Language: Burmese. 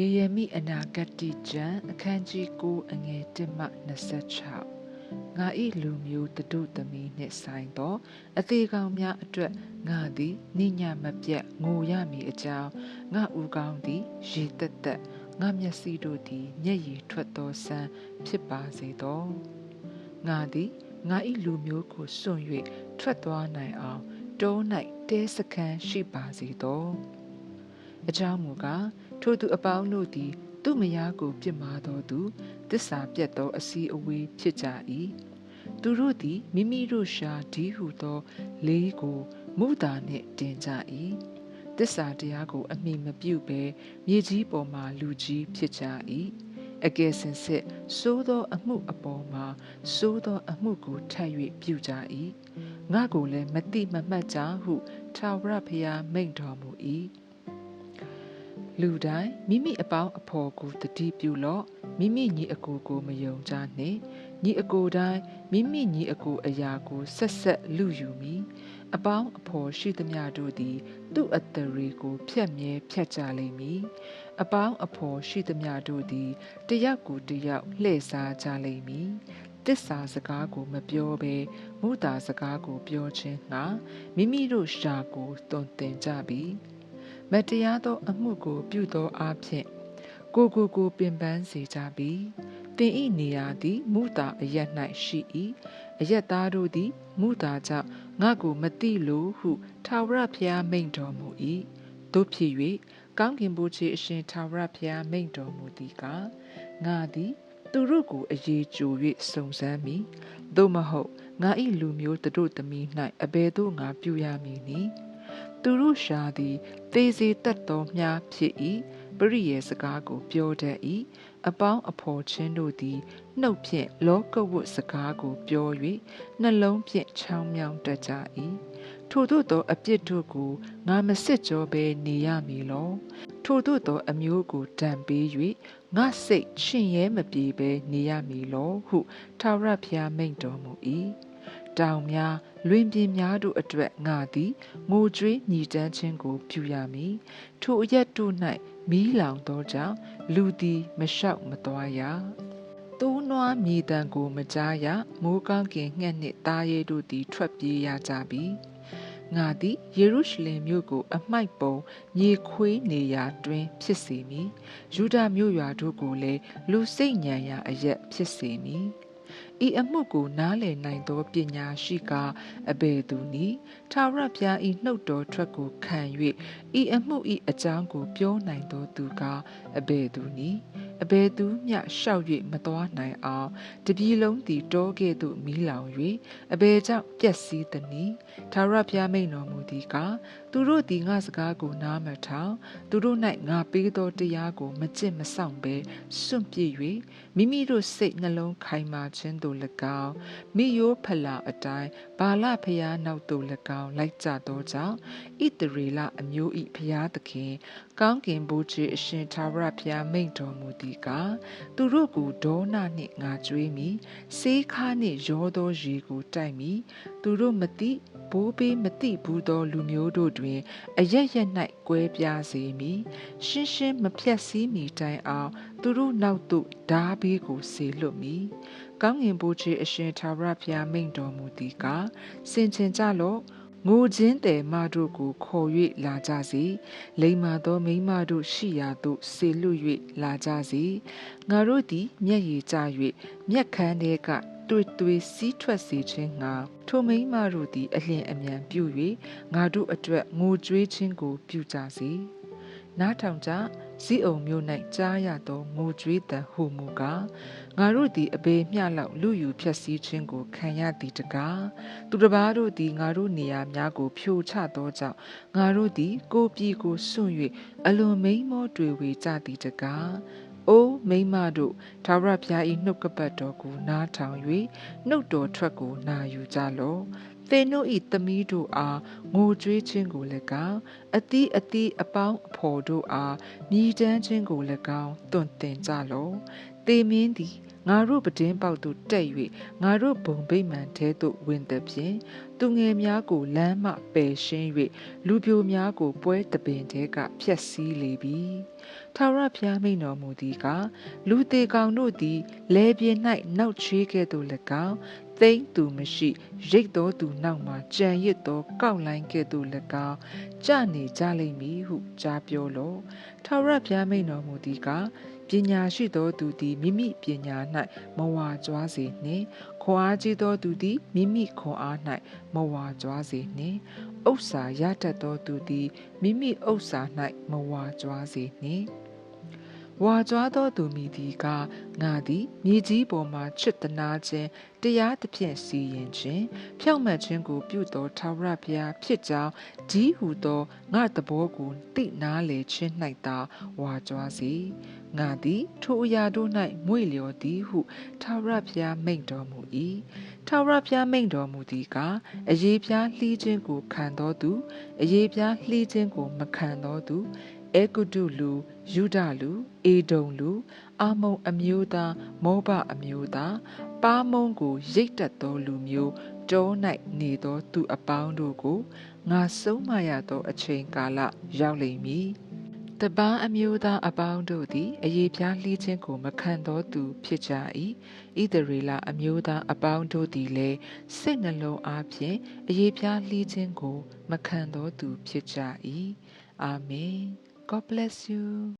ရေရမိအနာဂတ်တိကျမ်းအခန်းကြီး9အငယ်1မှ26ငါဤလူမျိုးတတို့သမီးနှင့်ဆိုင်သောအသေးကောင်များအတွက်ငါသည်နိညာမပြတ်ငိုရမည်အကြောင်းငါဥကောင်းသည်ရေတက်တက်ငါမျက်စိတို့သည်မျက်ရည်ထွက်သောဆန်းဖြစ်ပါစေသောငါသည်ငါဤလူမျိုးကိုစွန့်၍ထွက်သွားနိုင်အောင်တော၌တဲစခန်းရှိပါစေသောအကြောင်းမူကား ထိုသူအပေါင်းတို့သည် သူမယားကိုပြစ်မှားတော်သူတစ္ဆာပြတ်သော အစည်းအဝေးဖြစ်ကြ၏သူတို့သည်မိမိတို့ရှာဒီဟုသောလေးကိုမုတာနှင့်တင်ကြ၏တစ္ဆာတရားကို အမိမပြုတ်ဘဲမြေကြီးပေါ်မှလူကြီးဖြစ်ကြ၏အကယ်စင်စစ်စိုးသောအမှုအပေါ်မှာစိုးသောအမှုကိုထပ်၍ပြုကြ၏ငါကိုလည်းမတိမမှတ်ကြဟုထာဝရဘုရားမိန့်တော်မူ၏ လူတိုင်းမိမိအပေါင်းအဖော်ကိုတတိပြုလော့မိမိညီအကိုကိုမယုံကြနှင့်ညီအကိုတိုင်းမိမိညီအကိုအရာကိုဆက်ဆက်လူယူမိအပေါင်းအဖော်ရှိသမျှတို့သည် သူ့အတရေကိုဖြတ်မြဲဖြတ်ကြလိမ့်မည်အပေါင်းအဖော်ရှိသမျှတို့သည်တယောက်ကိုတယောက်လှည့်စားကြလိမ့်မည်တစ္ဆာစကားကိုမပြောဘဲမုတာစကားကိုပြောခြင်းငှာမိမိတို့ရှာကိုတွင်တင်ကြပြီ မတရားသောအမှုကို ပြုသောအားဖြင့်ကိုကိုကိုပင်ပန်းစေကြပြီတင်ဤနေရာသည်မုတာအရ၌ရှိ၏အယက်သားတို့သည်မုတာကြောင့်ငါကိုမတိလို့ဟုထာဝရဘုရားမိန့်တော်မူ၏တို့ဖြစ်၍ကောင်းကင်ဘုရားအရှင်ထာဝရဘုရားမိန့်တော်မူသည်ကားငါသည်သူတို့ကိုအရေးကြို၍စုံစမ်းမိသို့မဟုတ်ငါ၏လူမျိုးတို့သမီး၌အဘယ်သို့ငါပြုရမည်နည်း သူတို့ရှာသည်သေစေတတ်သောမြားဖြစ်၏ပရိယေစကားကို ပြောတတ်၏အပေါင်းအဖော်ချင်းတို့သည်နှုတ်ဖြင့်လောကဝတ်စကားကို ပြော၍နှလုံးဖြင့်ချောင်းမြောင်းတတ်ကြ၏ထို့သောသော အပြစ်တို့ကိုငါမစစ်ကြောဘဲနေရမည်လောထို့သောသော အမျိုးကိုတံပေး၍ငါစိတ်ရှင်ရဲမပြေဘဲနေရမည်လောဟုထာဝရဘုရားမိန့်တော်မူ၏ တောင်များလွင်ပြင်များတို့အတွက်ငါသည်ငိုကြွေးညီတမ်းခြင်းကို ပြုရမည်ထိုအရက်တို့၌မီးလောင်သောကြောင့်လူသည်မလျှောက်မသွားရတိုးနွားမြေတံကိုမကြားရမိုးကောင်းကင်ငှက်နှင့်သားရဲတို့သည် ထွက်ပြေးရကြပြီငါသည်ယေရုရှလင်မြို့ကို အမိုက်ပုံမြေခွေးနေရာတွင် ဖြစ်စေမည်ယူဒမြို့ရွာတို့ကိုလည်းလူစိတ်ညံရာအရက်ဖြစ်စေမည် ဤအမှုကိုနားလည်နိုင်သောပညာရှိကအဘယ်သူနည်းထာဝရဘုရားဤနှုတ်တော်ထွက်ကိုခံ၍ဤအမှုဤအကြောင်းကိုပြောနိုင်သောသူကအဘယ်သူနည်းအဘယ်သူမျှရှောက်၍မသွားနိုင်အောင်တပြီလုံးသည်တောကဲ့သို့မီးလောင်၍အဘယ်ကြောင့်ပျက်စီးသနည်းထာဝရဘုရားမိန်တော်မူသည်ကားသူတို့သည်ငါစကားကိုနားမထောင်သူတို့၌ငါပေးသောတရားကိုမကျင့်မဆောင်ဘဲစွန့်ပစ်၍မိမိတို့စိတ်နှလုံးခိုင်မာခြင်းသို့၎င်းမိယိုးဖလာအတိုင်းဘာလဖျားနောက်သို့၎င်းလိုက်ကြသောကြောင့်ဣတရေလအမျိုး၏ဖျားသခင်ကောင်းကင်ဘုရားအရှင်သာဝရဘုရားမိန့်တော်မူသည်ကားသူတို့ကိုဒေါနနှင့်ငါကြွေးမိစေးခါနှင့်ရောသောရေကိုတိုက်မိသူတို့မသိ ဘိုးဘေးမသိဘူးသော လူမျိုးတို့တွင် အရရက်၌ကွဲပြားစေမည်ရှင်းရှင်းမဖြတ်စည်းမီတိုင်အောင် သူတို့နောက်သို့ဓာဘေးကိုဆေလွတ်မည်ကောင်းငင်ဘိုးချေအရှင်သာဝရဘုရားမိန့်တော်မူသည်ကားစင်ချင်ကြလော့ငိုခြင်းတယ်မတို့ကိုခေါ်၍လာကြစေလိမ္မာသောမိမတို့ရှိရာသို့ဆေလွတ်၍လာကြစေငါတို့သည်မျက်ရည်ကျ၍မျက်ခမ်းထဲက တွေ့တွေ့စီးထွက်စေခြင်းငါထိုမိမတို့သည် အလျင်အမြန်ပြု၍ငါတို့အတွက်ငိုကြွေးခြင်းကို ပြုကြစေနားထောင်ကြဇီးအုံမျိုး၌ကြားရသောငိုကြွေးတံဟူမူကားငါတို့သည်အဘေမျှလောက်လူယူဖြက်စီးခြင်းကိုခံရသည်တကားသူတစ်ပါးတို့သည်ငါတို့နေရာများကိုဖြိုချသောကြောင့်ငါတို့သည် ကိုပြည်ကိုစွန့်၍အလွန်မိန်မောတွေ့ဝေကြသည်တကား အိုးမိမတို့သာဝရဘုရား၏နှုတ်ကပတ်တော်ကိုနားထောင်၍နှုတ်တော်ထွက်ကိုနာယူကြလော့သင်တို့၏သမီးတို့အားငိုကြွေးခြင်းကို၎င်းအသီးအသီးအပေါင်းအဖော်တို့အားမြည်တမ်းခြင်းကို၎င်းတွင်တင်ကြလော့တေမင်းသည် ငငါတို့ပတင်းပေါက်သို့တက်၍ငါတို့ဘုံဗိမာန်ထဲသို့ဝင်သည်ဖြင့်သူငယ်များကိုလမ်းမှပယ်ရှင်း၍လူပြိုများကိုပွဲတပင်ထဲကဖျက်ဆီးလေပြီထာဝရဘုရားမိန်တော်မူသည်ကလူသေးကောင်တို့သည်လဲပြင်း၌နောက်ချွေးကဲ့သို့၎င်းသိမ့်သူမရှိရိတ်တော်သူနောက်မှကြံရစ်သောကောက်လိုင်းကဲ့သို့၎င်းကြနေကြလိမ့်မည်ဟုကြားပြောလော့ထာဝရဘုရားမိန်တော်မူသည်က ပညာရှိသောသူသည်မိမိပညာ၌မဝါကြွားစေနှင့်ခွန်အားကြီးသောသူသည်မိမိခွန်အား၌မဝါကြွားစေနှင့်ဥစ္စာရတတ်သောသူသည်မိမိဥစ္စာ၌မဝါကြွားစေနှင့် ဝါကြွားသောသူမိသည်ကငါသည်မြေကြီးပေါ်မှချစ်တနာခြင်းတရားသဖြင့်စီရင်ခြင်းဖြောင့်မတ်ခြင်းကိုပြုသောထာဝရဘုရားဖြစ်ကြောင်းဒီဟုသောငါသဘောကိုသိနာလေခြင်း၌သာဝါကြွားစေငါသည်ထိုအရာတို့၌မွေ့လျော်သည်ဟုထာဝရဘုရားမိန့်တော်မူ၏ထာဝရဘုရားမိန့်တော်မူသည်ကအရေးပြားလှီးခြင်းကိုခံတော်သူအရေးပြားလှီးခြင်းကိုမခံတော်သူ အေဂုတုလူယူဒလူအေဒုံလူအာမုံအမျိုးသားမောဘအမျိုးသားပါမုံကိုရိတ်တက်သောလူမျိုးတော၌နေသောသူအပေါင်းတို့ကိုငါဆုံးမရသောအချိန်ကာလရောက်လိမ့်မည်တပန်းအမျိုးသားအပေါင်းတို့သည်အယေပြားလှီးခြင်းကိုမခံသောသူဖြစ်ကြ၏ဣသရေလအမျိုးသားအပေါင်းတို့သည်လည်းစိတ်နှလုံးအားဖြင့်အယေပြားလှီးခြင်းကိုမခံသောသူဖြစ်ကြ၏အာမင် God bless you